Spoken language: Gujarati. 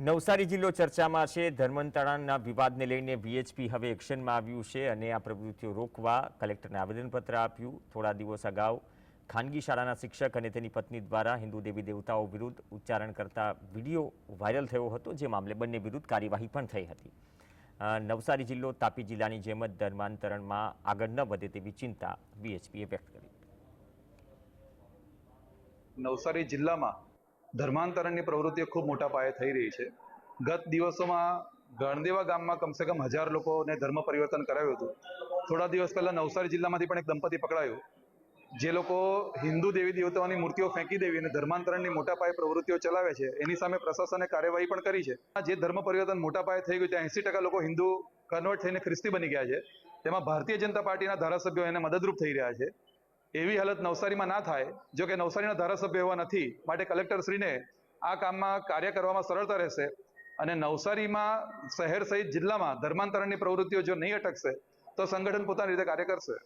નવસારી જિલ્લો ચર્ચામાં છે. ધર્માંતરણના વિવાદને લઈને વીએચપી હવે એક્શનમાં આવ્યું છે અને આ પ્રવૃત્તિઓ રોકવા કલેક્ટરને આવેદનપત્ર આપ્યું. થોડા દિવસ અગાઉ ખાનગી શાળાના શિક્ષક અને તેની પત્ની દ્વારા હિન્દુ દેવી દેવતાઓ વિરુદ્ધ ઉચ્ચારણ કરતા વીડિયો વાયરલ થયો હતો, જે મામલે બંને વિરુદ્ધ કાર્યવાહી પણ થઈ હતી. નવસારી જિલ્લો તાપી જિલ્લાની જેમ જ ધર્માંતરણમાં આગળ ન વધે તેવી ચિંતા વીએચપીએ વ્યક્ત કરી. નવસારી જિલ્લામાં ધર્માંતરણની પ્રવૃત્તિઓ ખૂબ મોટા પાયે થઈ રહી છે. ગત દિવસોમાં ગણદેવા ગામમાં કમસે કમ હજાર લોકોને ધર્મ પરિવર્તન કરાવ્યું હતું. થોડા દિવસ પહેલાં નવસારી જિલ્લામાંથી પણ એક દંપતી પકડાયું. જે લોકો હિન્દુ દેવી દેવતાઓની મૂર્તિઓ ફેંકી દેવી અને ધર્માંતરણની મોટા પાયે પ્રવૃત્તિઓ ચલાવે છે, એની સામે પ્રશાસને કાર્યવાહી પણ કરી છે. જે ધર્મ પરિવર્તન મોટા પાયે થઈ ગયું ત્યાં એંસી ટકા લોકો હિન્દુ કન્વર્ટ થઈને ખ્રિસ્તી બની ગયા છે. તેમાં ભારતીય જનતા પાર્ટીના ધારાસભ્યો એને મદદરૂપ થઈ રહ્યા છે. એવી હાલત નવસારીમાં ના થાય, જો કે નવસારીના ધારાસભ્ય એવા નથી. માટે કલેક્ટરશ્રીને આ કામમાં કાર્ય કરવામાં સરળતા રહેશે અને નવસારીમાં શહેર સહિત જિલ્લામાં ધર્માંતરણની પ્રવૃત્તિઓ જો નહીં અટકશે, તો સંગઠન પોતાની રીતે કાર્ય કરશે.